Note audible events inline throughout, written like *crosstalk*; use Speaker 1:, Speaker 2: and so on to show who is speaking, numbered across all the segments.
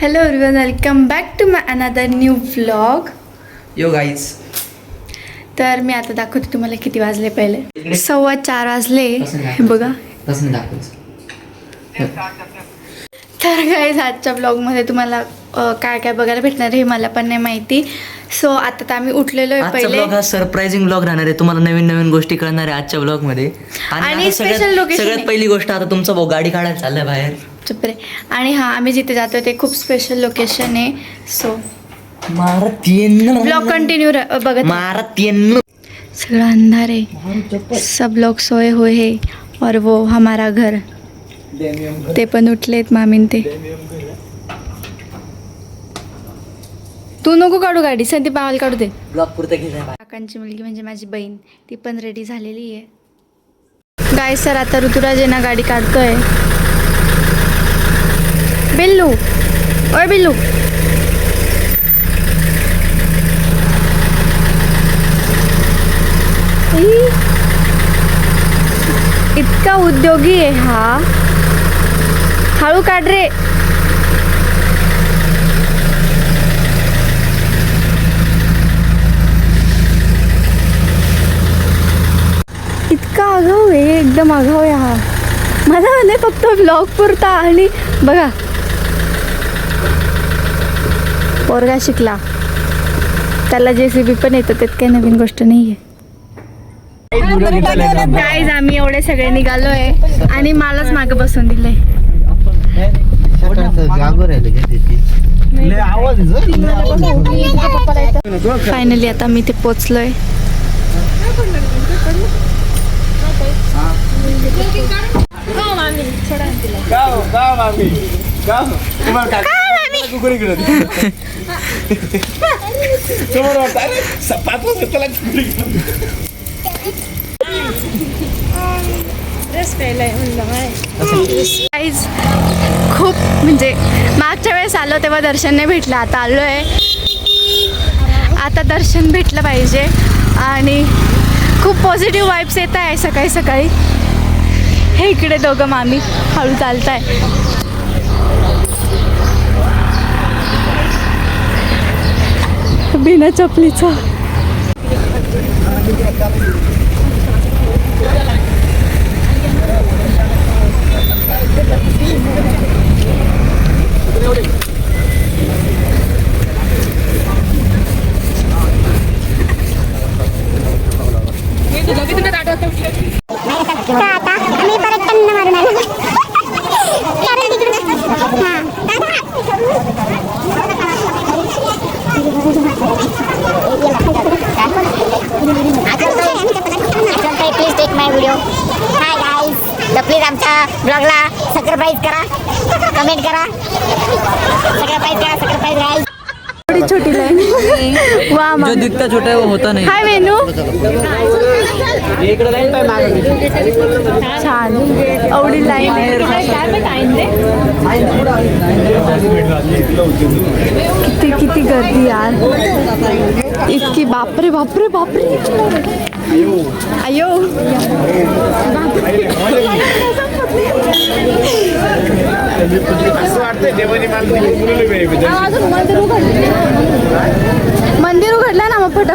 Speaker 1: Hello everyone welcome back to my another new vlog
Speaker 2: yo guys
Speaker 1: तर मी आता दाखवते तुम्हाला किती वाजले पहिले. सव्वा चार वाजले. हे बघा. तर काय आजच्या ब्लॉगमध्ये तुम्हाला काय काय बघायला भेटणार आहे हे मला पण नाही माहिती. सो आता तर आम्ही उठलेलो आहे
Speaker 2: आजचा
Speaker 1: पहिले.
Speaker 2: हा सरप्राइझिंग ब्लॉग राहणार आहे. तुम्हाला नवीन नवीन गोष्टी कळणार आहे आजच्या ब्लॉगमध्ये
Speaker 1: आणि special
Speaker 2: सगळ्यात. पहिली गोष्ट आता तुमचा भाऊ गाडी काढायला चाललाय बाहेर.
Speaker 1: चुपरे. आणि हां आम्ही जिथे जातो ते खूप स्पेशल लोकेशन आहे. सो ब्लॉग कंटिन्यू बघत सगळं अंधार है सब लोग सोए हुए है. और वो हमारा घर. ते पण उठलेत मामीन ते. तू नको काढू गाडी. संदीप बावाल काढू दे. काकांची मुलगी म्हणजे माझी बहीण. ती पण रेडी झालेली आहे. गाय सर आता ऋतुराज येणं गाडी काढतोय. बिल्लू। ओय बिल्लू। इतका उद्योगी आहे हा। हळू काढ रे। इतका आगाऊ आहे एकदम आगाऊ आहे हा। मला आले फक्त ब्लॉग पुरता आणि बघा पोरगा शिकला. त्याला जे सी बी पण येतं त्यात काही नवीन गोष्ट नाही आहे गाईज आम्ही एवढे सगळे निघालोय आणि मलाच मागे बसून दिलंय. फायनली आता मी ते पोचलोय. गाईज खूप म्हणजे मागच्या वेळेस आलो तेव्हा दर्शन नाही भेटलं आता आलो आहे आता दर्शन भेटलं पाहिजे आणि खूप पॉझिटिव्ह वाईब्स येत आहे सकाळी सकाळी. हे इकडे दोघं मामी हळू चालत आहे बिना चपलीचा.
Speaker 3: आता आम्ही परत त्यांना मारून आलो कारण तिकडून हा please take my video hi guys तर प्लीज आमच्या ब्लॉगला सबस्क्राईब करा कमेंट करा सबस्क्राईब करा सबस्क्राईब गाईज
Speaker 1: थोडी छोटी लाईन वा
Speaker 2: जो दिखता छोटा है वो होता नहीं.
Speaker 1: हाय वेनू
Speaker 2: पाय
Speaker 1: छान. एवढी लाईन किती किती गर्दी यार. इतकी बापरे बापरे बापरे. अयो.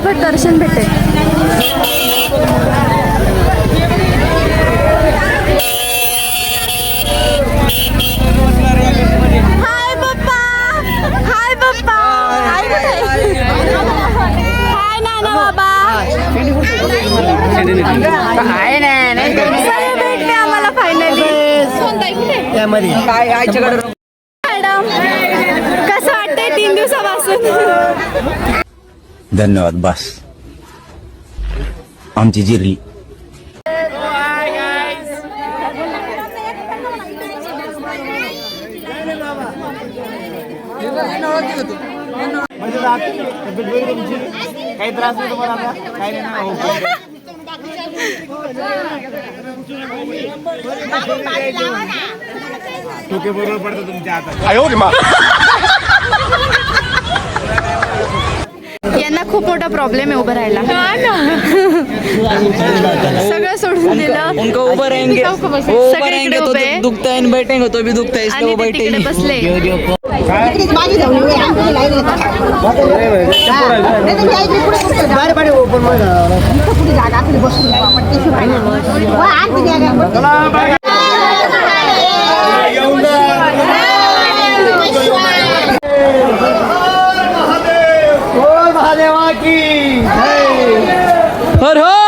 Speaker 1: फटाफट दर्शन भेटेल. हाय पप्पा. हाय पप्पा. हाय हाय नाना बाबा. सगळे भेटले आम्हाला फायनली मॅडम कसं वाटतंय तीन दिवसापासून
Speaker 4: धन्यवाद बस आमची जिरली
Speaker 5: काही त्रास नाही तुम्हाला आता काही नाही हो. टोके बरोबर पडतं तुमच्या हातात
Speaker 1: यांना खूप मोठा प्रॉब्लेम आहे उभं राहायला. *laughs* सगळं सोडून दिलं.
Speaker 2: उनको ऊपर रहेंगे. वो ऊपर
Speaker 1: सगळे
Speaker 2: रहेंगे
Speaker 1: इकडे
Speaker 2: तो
Speaker 1: उभे.
Speaker 2: दुखता है बैठेंगे तो भी दुखता है इसलिए
Speaker 1: आणि
Speaker 2: वो
Speaker 1: ते
Speaker 2: बैठे
Speaker 1: तिकडे
Speaker 2: नहीं
Speaker 1: बसले.
Speaker 6: કી હર હર!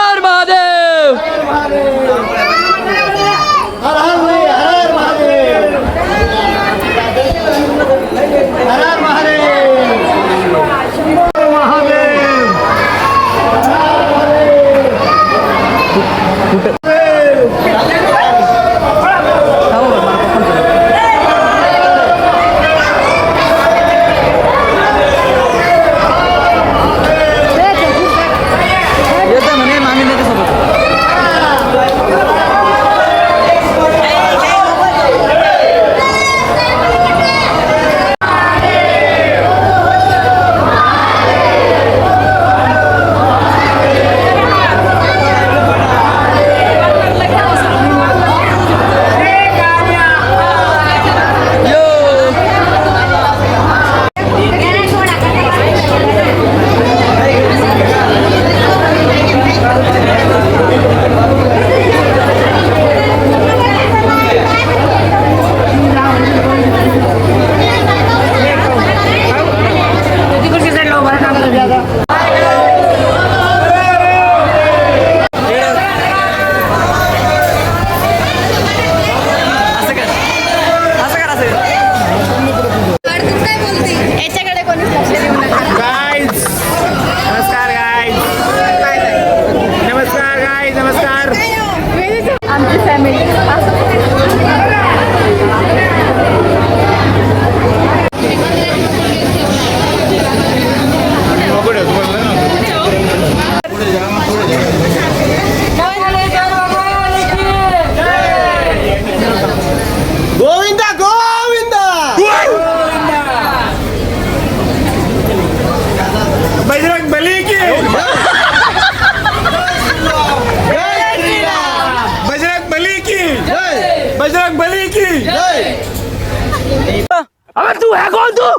Speaker 6: अबे तू है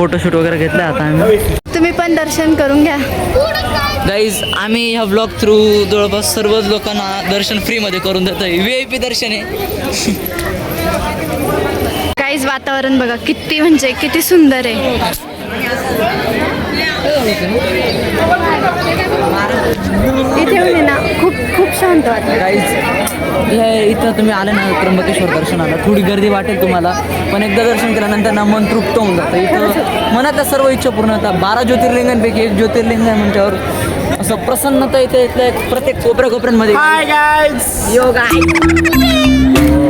Speaker 2: फोटोशूट वगैरे घेतलं आता आम्ही.
Speaker 1: तुम्ही पण दर्शन करून घ्या.
Speaker 2: गाईज आम्ही ह्या ब्लॉग थ्रू जवळपास सर्वच लोकांना दर्शन फ्रीमध्ये करून देतोय. व्ही आय पी दर्शन आहे.
Speaker 1: काहीच वातावरण बघा किती म्हणजे किती सुंदर आहे. इथे ना खूप शांत
Speaker 2: हे इथं तुम्ही आले ना त्र्यंबकेश्वर दर्शनाला. थोडी गर्दी वाटेल तुम्हाला पण एकदा दर्शन केल्यानंतर ना मन तृप्त होऊन जातं. इथं मनातल्या सर्व इच्छा पूर्ण होतात. बारा ज्योतिर्लिंगांपैकी एक ज्योतिर्लिंग आहे म्हणल्यावर असं प्रसन्नता इथे इथल्या एक प्रत्येक कोपऱ्या कोपऱ्यांमध्ये
Speaker 6: हाय गाईज
Speaker 2: योग आहे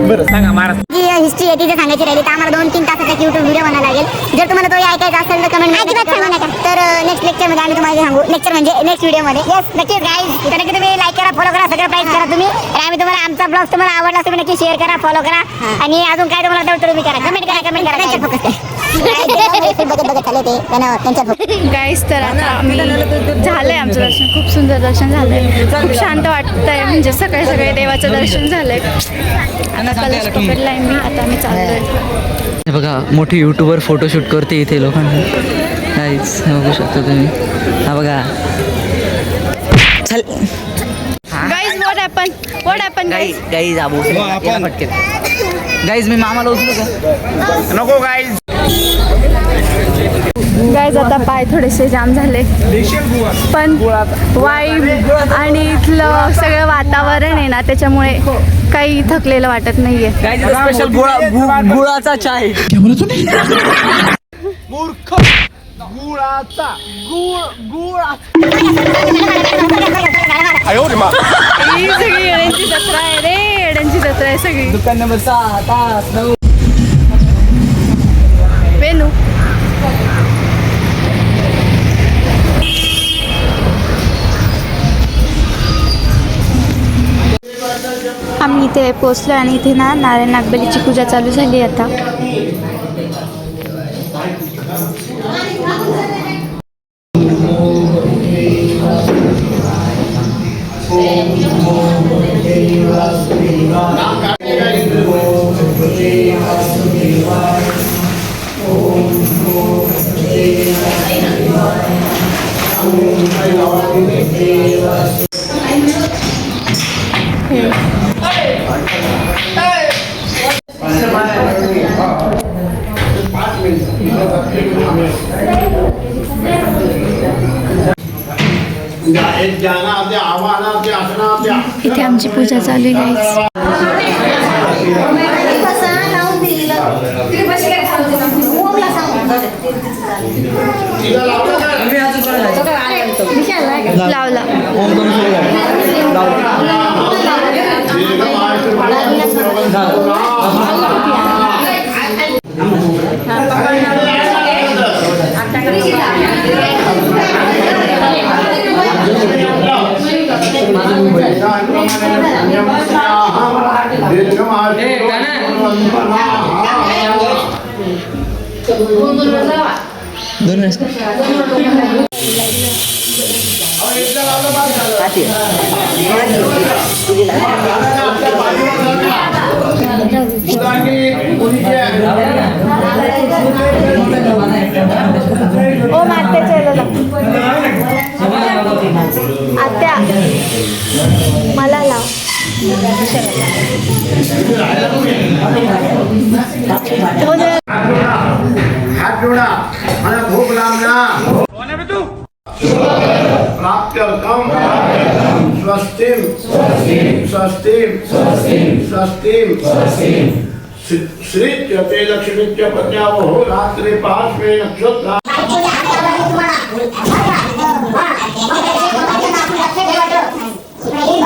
Speaker 6: बरं सांगा महाराज.
Speaker 3: हिस्ट्री आहे ती जर सांगायची राहिली तर आम्हाला दोन तीन तासाचा युट्यूब व्हिडिओ बनायला लागेल. जर तुम्हाला तो ऐकायचा असेल तर कमेंट तर नेक्स्ट लेक्चरमध्ये आम्ही तुम्हाला सांगू. लेक्चर म्हणजे नेक्स्ट व्हिडिओमध्ये येस नक्कीच गाईज तर तुम्ही फॉलो करा सगळं प्राईज करा तुम्ही. आणि आम्ही तुम्हाला आमचा ब्लॉग तुम्हाला आवडला असेल नक्की शेअर करा फॉलो करा. आणि अजून काय तुम्हाला डाऊट तुम्ही करा. कमेंट करा कमेंट करा.
Speaker 1: गाईस *laughs* तर आता आम्ही झालंय आमचं दर्शन. खूप सुंदर दर्शन झालंय. खूप शांत वाटतंय. म्हणजे सकाळी सकाळी देवाचं दर्शन झालंय. आता कलश पकडलाय मी. आता आम्ही चाललोय.
Speaker 2: बघा मोठी यूट्यूबर फोटोशूट करते इथे लोकांना. काहीच बघू शकता तुम्ही. हा बघा. चल.
Speaker 1: वॉट हॅपन
Speaker 2: गाई
Speaker 1: गाईज
Speaker 2: गाई जाबू. गाईज मी मामाला उचलू का?
Speaker 5: नको गाईज
Speaker 1: गाईज आता पाय थोडेसे जाम झाले. पण वाईब आणि इथलं सगळं वातावरण आहे ना त्याच्यामुळे काही थकलेलं वाटत नाहीये.
Speaker 2: स्पेशल गुळाचा चाय.
Speaker 5: मूर्ख. गुळाचा गुळ गुळा
Speaker 1: ही सगळी येड्यांची जत्रा आहे रे येड्यांची जत्रा आहे सगळी.
Speaker 2: दुकान नंबर सहा तास नऊ
Speaker 1: वेणू. आम्ही इथे पोचलो आणि इथे ना नारायण नागबलीची पूजा चालू झाली आता. इथे आमची पूजा चालू आहे guys. लावला
Speaker 2: ओम करून सुरू झालं. दोन वेळेस हाती आहे.
Speaker 1: आत्या. मला लाव.
Speaker 7: हात जोडा. मला भूक लागला. प्राप्त्यर्थम स्वस्तिम. स्वस्तिम. स्वस्तिम. श्रीत्यते लक्ष्मीत्य प्रत्यावहो रात्रि पार्श्वे नक्षत्र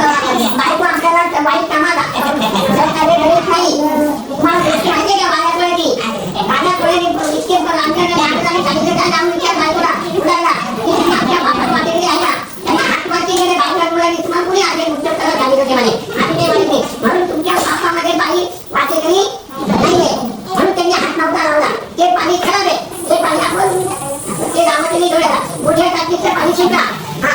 Speaker 3: बायको आपल्याला वाईट नाही का इतके पण आमच्याकडे सांगितलं का विचार बायकोला मुलाला आपल्या बापात वाटेली आहे ना त्यांना बायकोला तुम्हाला आले सांगितलं होते म्हणे आम्ही ते म्हणते म्हणून तुमच्या बापामध्ये बाई वाटेकरी नाहीये म्हणून त्यांनी हात नव्हता लावला ते पाणी खराब आहे ते पाणी आपण ते गावात डोळ्याला मोठ्या टाकीचं पाणी शिका हा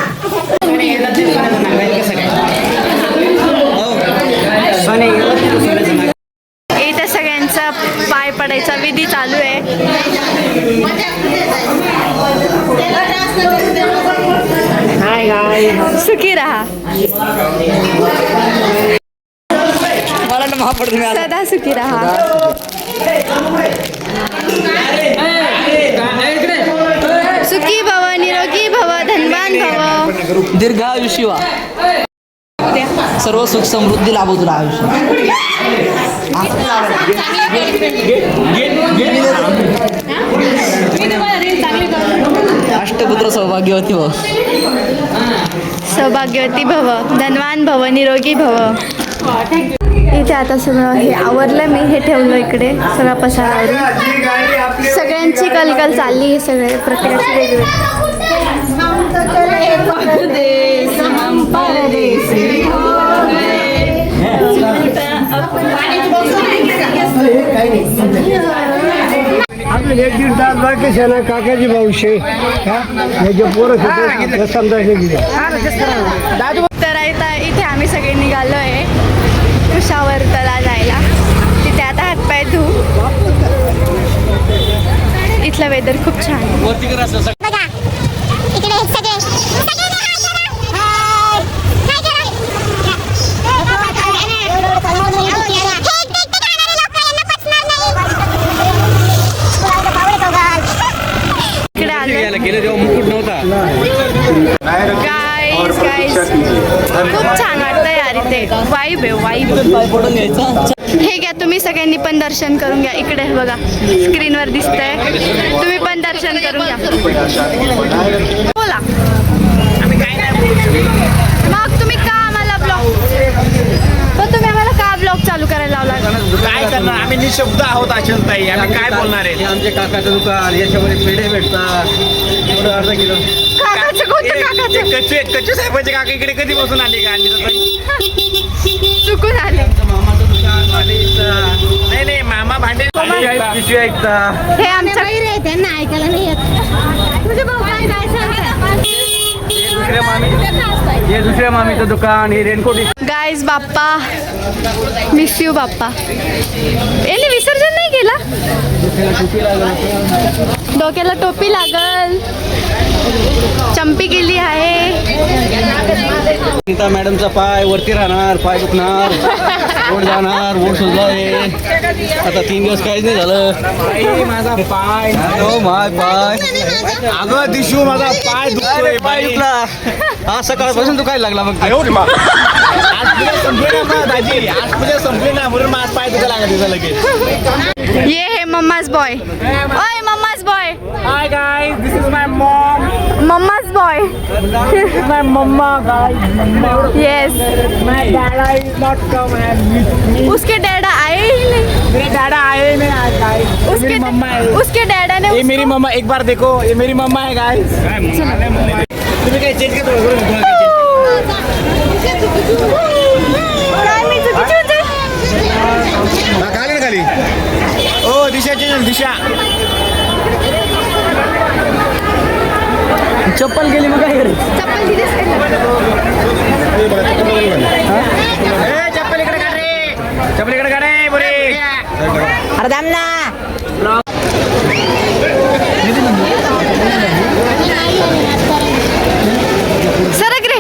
Speaker 1: इथं सगळ्यांचा पाय पडायचा विधी चालू आहे. सुखी राहा. सदा सुखी राहा. सुखी भव निरोगी भव धनवान भव.
Speaker 2: दीर्घायुषी व्हा सर्व सुख समृद्धी लाभो तुला आयुष्य अष्टपुत्र सौभाग्यवती भव.
Speaker 1: सौभाग्यवती भव धनवान भव निरोगी भव. इथे आता सगळं हे आवरलं मी हे ठेवलं इकडे सगळा पसारावरून. सगळ्यांची कलकल चालली हे सगळे प्रत्येकाची
Speaker 5: वेगवेगळी. एक दीड तास बाकी ना काकाची भाऊशे. हे? जे पोरं समजायचे
Speaker 1: तर आता इथे आम्ही सगळे निघालो आहे कुशावर तला जायला. तिथे आता हातपाय धू. इथलं वेदर खूप छान
Speaker 3: इकडे सगळे.
Speaker 1: खूप छान वाटतं यार इथे. वाईब आहे वाईब
Speaker 2: पडून घ्यायचा
Speaker 1: घ्या तुम्ही सगळ्यांनी पण दर्शन करून घ्या. इकडे बघा स्क्रीनवर दिसतंय. तुम्ही पण दर्शन करून घ्या. बोला. मग तुम्ही का आम्हाला ब्लॉग पण तुम्ही आम्हाला का ब्लॉग चालू करायला लावला?
Speaker 6: काय करणार? आम्ही निशब्द आहोत ताई आम्ही काय बोलणार आहे?
Speaker 2: हे आमचे काकाचं दुकान याच्यामध्ये पेढे भेटतात. अर्धा किलो.
Speaker 1: काकाचं कोणतं
Speaker 6: ते
Speaker 1: काकाचं?
Speaker 6: कच्चे कच्चे साहेबाचे काका इकडे कधी बसून आले का? आणि
Speaker 1: चुकून आले.
Speaker 6: नाही नाही मामा भांडे
Speaker 2: पिशवी ऐकता
Speaker 1: हे आमच्या
Speaker 3: त्यांना ऐकायला नाही येत. तुझे भाऊ काय काय
Speaker 2: दुसऱ्या मामी हे दुसऱ्या मामीचं दुकान हे raincoat.
Speaker 1: Guys Bappa. Miss you Bappa. याने विसर्जन केला डोक्याला टोपी लागल. चंपी गेली आहे.
Speaker 2: नीता मॅडमचा पाय वरती राहणार पाय दुखणार ओढ जाणार ओढ सुजलाय. आता तीन दिवस काहीच नाही झालं.
Speaker 6: माझा पाय
Speaker 2: हो माय पाय
Speaker 6: अगं दिशू माझा पाय दुखतोय
Speaker 2: पाय दुखला. हा सकाळपासून दुखायला लागला मग
Speaker 6: आज पूजा संपली ना दाजी. आज पूजा संपली ना म्हणून माझा पाय दुखायला लागला तिचा लगेच.
Speaker 1: ये है मम्माज बॉय। ओय mamma's boy.
Speaker 6: Hi guys this is my mom
Speaker 1: mamma's boy.
Speaker 6: My mamma guys
Speaker 1: yes
Speaker 6: my dada is not come and
Speaker 1: उसके डैडा आए ही नहीं।
Speaker 6: मेरे डैडा आए नहीं आज गाइस
Speaker 1: उसके
Speaker 6: मम्मा है।
Speaker 1: उसके डैडा ने
Speaker 6: ये मेरी मम्मा एक बार देखो ये मेरी मम्मा है गाइस तुम्ही काय चेंज
Speaker 1: चुकीची होते
Speaker 6: खाली ना खाली। ओ दिशा चेंज दिशा.
Speaker 2: चप्पल गेली मग काय करेल
Speaker 1: चप्पल
Speaker 6: इकडे काढ रे. चप्पल इकडे काढ रे बरे.
Speaker 1: सरक रे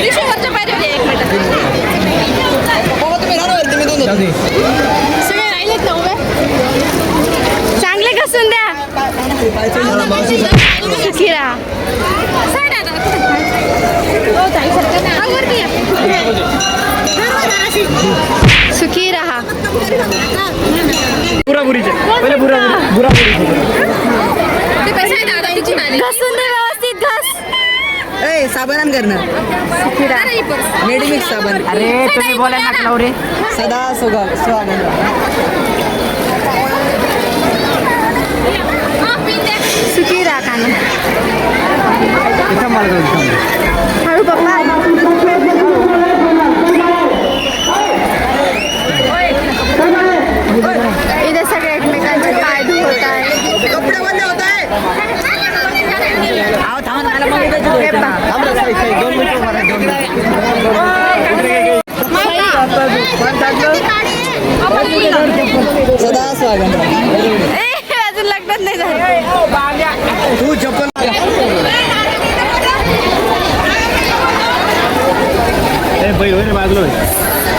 Speaker 1: रिक्षावरच्या पायऱ्या एक सगळे राहिलेत ना उभे? चांगले घासून द्या सुखी राहा सुखी राहा
Speaker 6: पुरा पुरीचे पहिले पुरा पुरा
Speaker 1: घासून दे व्यवस्थित घास
Speaker 2: ए साबण करणार.
Speaker 1: सुखी राहा
Speaker 2: मेडिमिक्स साबण.
Speaker 6: अरे तुम्ही बोलायला लागला रे
Speaker 2: सदा सोगा स्वागत
Speaker 1: सुखी राहा काना हळू पप्पा इथे सगळे एकमेकांचे पाय धुवत आहे
Speaker 2: कपडे बंद होत आहे
Speaker 1: हे पहा.
Speaker 2: दोन मिनिटं उभा राहा, दोन मिनिटं. सदा स्वागत
Speaker 1: ए, अजून लग्नात नाही झालं
Speaker 6: तू चप्पल ए बैल बाजूला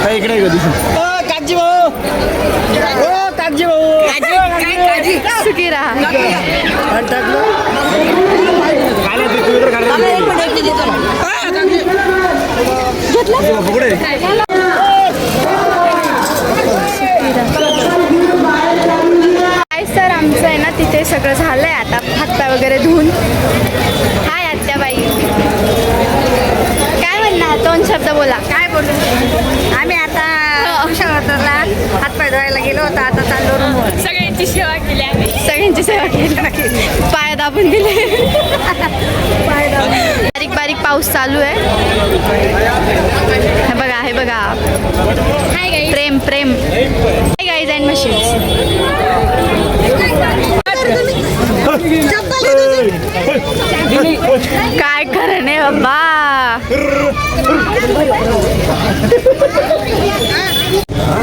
Speaker 6: काय इकडे दिसून
Speaker 1: काय सर आमचं आहे ना तिथे सगळं झालंय. आता हातपाय वगैरे धुवून हाय आत्याबाई.
Speaker 8: काय म्हणणार दोन शब्द बोला. काय बोलू? आम्ही आता हातपाय धुवायला गेलो होता. आता चाललो
Speaker 1: सगळ्यांची सेवा केली आम्ही. सगळ्यांची सेवा केली. दाबून दिले बारीक बारीक पाऊस चालू आहे. हे बघा हे बघा. Prem Prem. Guys and machines काय नाही बाबा.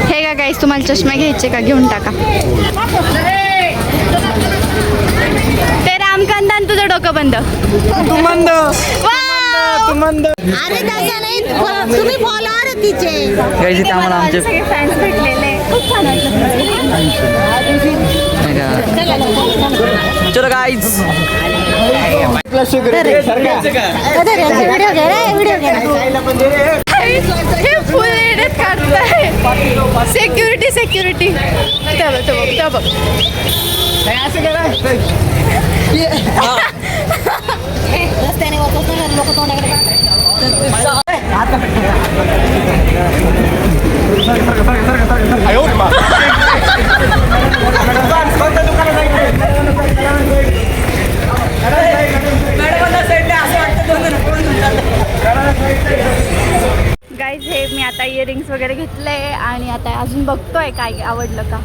Speaker 1: हे का गाईज तुम्हाला चष्मे घ्यायचे का? घेऊन टाका. ते रामकांत आणि तुझं डोकं बंद.
Speaker 6: मंद
Speaker 1: वाव!
Speaker 6: मंद
Speaker 8: अरे तसं नाही तुम्ही फॉलोअर तिचे.
Speaker 2: गाईज इथे आम्हाला आमचे
Speaker 1: सगळे फॅन्स भेटलेले खूप छान वाटलं.
Speaker 2: चलो गाईज
Speaker 8: व्हिडिओ घे रे व्हिडिओ घे.
Speaker 1: हे फुल एडिट काढताय सिक्युरिटी सिक्युरिटी त्या बघ त्या बघ. असं बघ
Speaker 8: रस्त्याने वापस नाही लोक तोंडाकडे
Speaker 1: गाईज हे मी आता इयरिंग्स वगैरे घेतले आणि आता अजून बघतोय काय आवडलं का.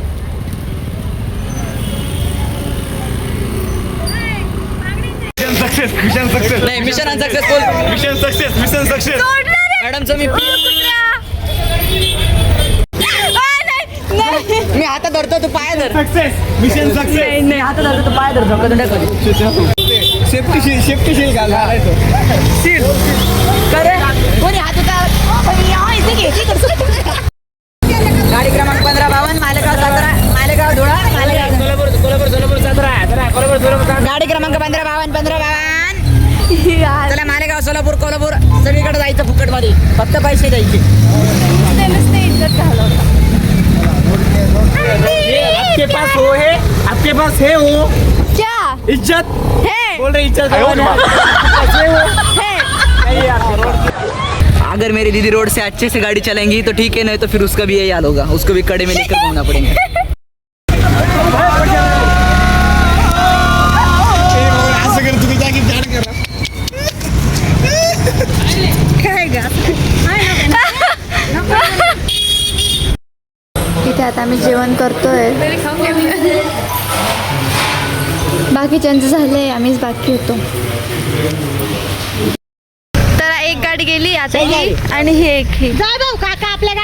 Speaker 6: सक्सेस मिशन सक्सेस
Speaker 2: नाही mission unsuccessful
Speaker 6: mission success mission success
Speaker 2: मॅडमचं मी
Speaker 1: नाही
Speaker 2: मी हातात धरतो तू पाय धर.
Speaker 6: सक्सेस मिशन सक्सेस
Speaker 2: नाही हातात धरतो तू पाय धर झोका धर
Speaker 6: सेफ्टी शील सेफ्टी शील घालायचो
Speaker 2: कोणी हात गाडी क्रमांक पंधरा बावन्न मालेगाव सातारा मालेगाव धुळा मालेगाव
Speaker 6: कोल्हापूर कोल्हापूर सोलापूर सातारा जरा कोल्हापूर सोलापूर
Speaker 2: गाडी क्रमांक पंधरा पंधरा बावन्न चला मालेगाव सोलापूर कोल्हापूर. सगळीकडे जायचं फुकट फक्त पैसे द्यायचे.
Speaker 1: इज़्ज़त
Speaker 6: आपके पास हो है? आपके पास है हो?
Speaker 1: क्या?
Speaker 6: इज़्ज़त?
Speaker 1: हे.
Speaker 6: बोल रहे इज़्ज़त
Speaker 1: हे।
Speaker 2: अगर मेरी दीदी रोड से अच्छे से गाड़ी चलेंगी तो ठीक है नहीं तो फिर उसका भी यही हाल होगा। उसको भी कड़े में लेकर *laughs* घूमना पड़ेगा।
Speaker 1: आम्ही जेवण करतोय. बाकीच्यांचं झालंय आम्हीच बाकी होतो. तर एक गाडी गेली आता ही आणि ही एक ही.
Speaker 8: काका आपल्या